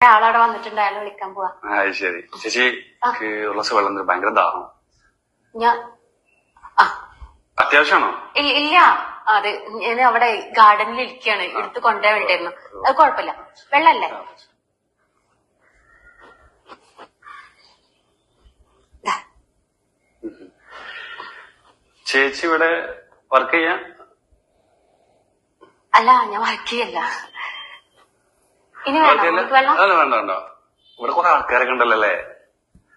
ആളവിടെ വന്നിട്ടുണ്ട് വിളിക്കാൻ പോവാ. അത് ശരി. ചേച്ചി എനിക്ക് ഒരു ഗ്ലാസ് വെള്ളം തരും ഭയങ്കര ദാഹം. ഞാൻ ആ. അത്യാവശ്യമാണോ? ഇല്ല ഇല്ല. അതെ ഞാൻ അവിടെ ഗാർഡനിൽ ഇരിക്കുകയാണ്. എടുത്ത് കൊണ്ടുപോയി വേണ്ടിയിരുന്നു അത് കുഴപ്പമില്ല. വെള്ളല്ലേ ദാ, ചേച്ചി ഇവിടെ വർക്ക് ചെയ്യാ അല്ല ഞാൻ വർക്ക് ചെയ്യല്ല. ഇനി വേണ്ട വേണ്ട? ഇവിടെ കുറെ ആൾക്കാരൊക്കെ ഉണ്ടല്ലോ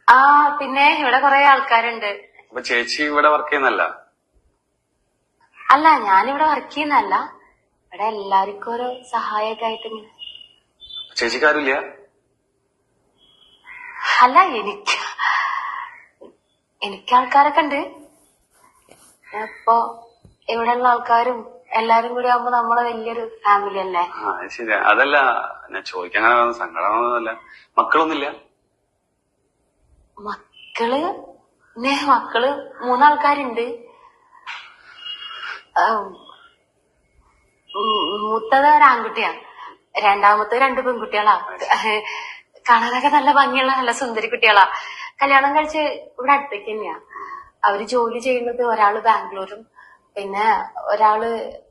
ആ പിന്നെ ഇവിടെ കുറെ ആൾക്കാരുണ്ട്. അപ്പൊ ചേച്ചി ഇവിടെ വർക്ക് ചെയ്യുന്നല്ല അല്ല ഞാനിവിടെ വർക്ക് ചെയ്യുന്നല്ല ഇവിടെ എല്ലാവർക്കും ഒരു സഹായമൊക്കെ ആയിട്ട് ഇങ്ങനെ. ചേച്ചിക്ക് അല്ല എനിക്ക് എനിക്ക് ആൾക്കാരൊക്കെ ഉണ്ട്. ഇപ്പൊ ഇവിടെയുള്ള ആൾക്കാരും എല്ലാരും കൂടി ആവുമ്പോ നമ്മളെ വലിയൊരു ഫാമിലി അല്ലേ? ആ അത് ശരിയാ. അതല്ല ഞാൻ ചോദിക്കാൻ അങ്ങനെ വന്ന സങ്കടമൊന്നുമില്ല മക്കളൊന്നുമില്ല? മക്കൾ? പിന്നെ മക്കൾ മൂന്നാൾക്കാരുണ്ട്. ആം, ഉം, മൂത്തത് ഒരാൺകുട്ടിയാ രണ്ടാമത്തെ രണ്ട് പെൺകുട്ടികളാ. കാണാനൊക്കെ നല്ല ഭംഗിയുള്ള നല്ല സുന്ദരി കുട്ടികളാ. കല്യാണം കഴിച്ച് ഇവിടെ അടുത്തേക്ക് തന്നെയാ. അവർ ജോലി ചെയ്യുന്നത് ഒരാൾ ബാംഗ്ലൂരും പിന്നെ ഒരാൾ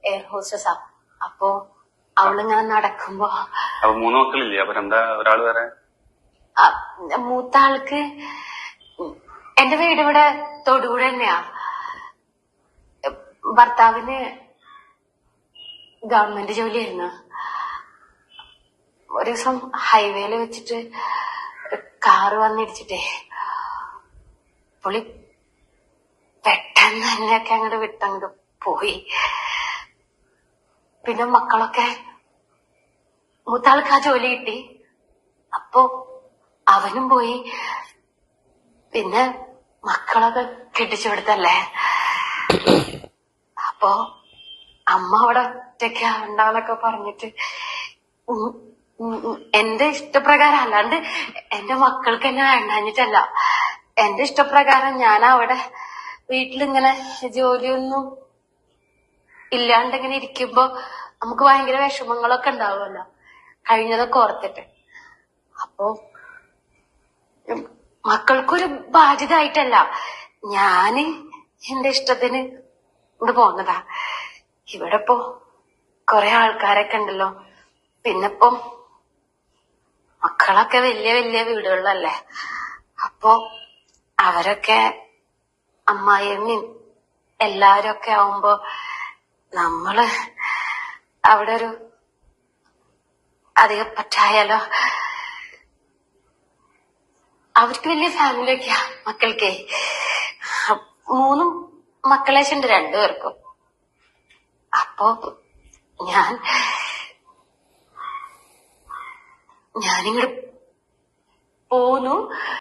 എയർ ഹോസ്റ്റസ് ആ. അപ്പോ അവളിങ്ങനെ നടക്കുമ്പോ അപ്പൊ മൂന്ന് മക്കളില്ലേ? അപ്പൊ രണ്ടാ ഒരാൾ വേറെ? മൂത്ത ആൾക്ക് എന്റെ വീട് ഇവിടെ തൊടുപുഴ തന്നെയാ. ഭർത്താവിന് ഗവൺമെന്റ് ജോലിയായിരുന്നു. ഒരു ദിവസം ഹൈവേയിൽ വെച്ചിട്ട് കാറ് വന്നിടിച്ചിട്ടേ പുള്ളി പെട്ടെന്ന് തന്നെയൊക്കെ അങ്ങോട്ട് വിട്ടങ്ങോട്ട് പോയി. പിന്നെ മക്കളൊക്കെ മൂത്താൾക്ക് ആ ജോലി കിട്ടി. അപ്പോ അവനും പോയി. പിന്നെ മക്കളൊക്കെ കെട്ടിച്ചു കൊടുത്തല്ലേ? അപ്പോ അമ്മ അവിടെ ഒറ്റയ്ക്ക് ഉണ്ടാവെന്നൊക്കെ പറഞ്ഞിട്ട് എന്റെ ഇഷ്ടപ്രകാരം അല്ലാണ്ട് എന്റെ മക്കൾക്ക് എന്നെ വേണ്ടാഞ്ഞിട്ടല്ല. എന്റെ ഇഷ്ടപ്രകാരം ഞാൻ അവിടെ വീട്ടിലിങ്ങനെ ജോലിയൊന്നും ഇല്ലാണ്ടിങ്ങനെ ഇരിക്കുമ്പോ നമുക്ക് ഭയങ്കര വിഷമങ്ങളൊക്കെ ഉണ്ടാവുമല്ലോ. കഴിഞ്ഞതൊക്കെ ഓർത്തിട്ട്. അപ്പോ മക്കൾക്കൊരു ബാധ്യത ആയിട്ടല്ല ഞാൻ എന്റെ ഇഷ്ടത്തിന് ഇവിടെ പോന്നതാ. ഇവിടെ ഇപ്പോ കൊറേ ആൾക്കാരൊക്കെ ഉണ്ടല്ലോ. പിന്നെപ്പം മക്കളൊക്കെ വലിയ വലിയ വീടുകളിലല്ലേ. അപ്പോ അവരൊക്കെ അമ്മായിയമ്മയും എല്ലാരും ഒക്കെ ആവുമ്പോ നമ്മൾ അവിടെ ഒരു അധികം പറ്റായാലോ അവർക്ക് വലിയ ഫാമിലി ഒക്കെയാ മക്കൾക്കേ. മൂന്നും മക്കളേശുണ്ട് രണ്ടുപേർക്കും. അപ്പോ ഞാൻ ഞാനിങ്ങോട്ട് പോന്നു.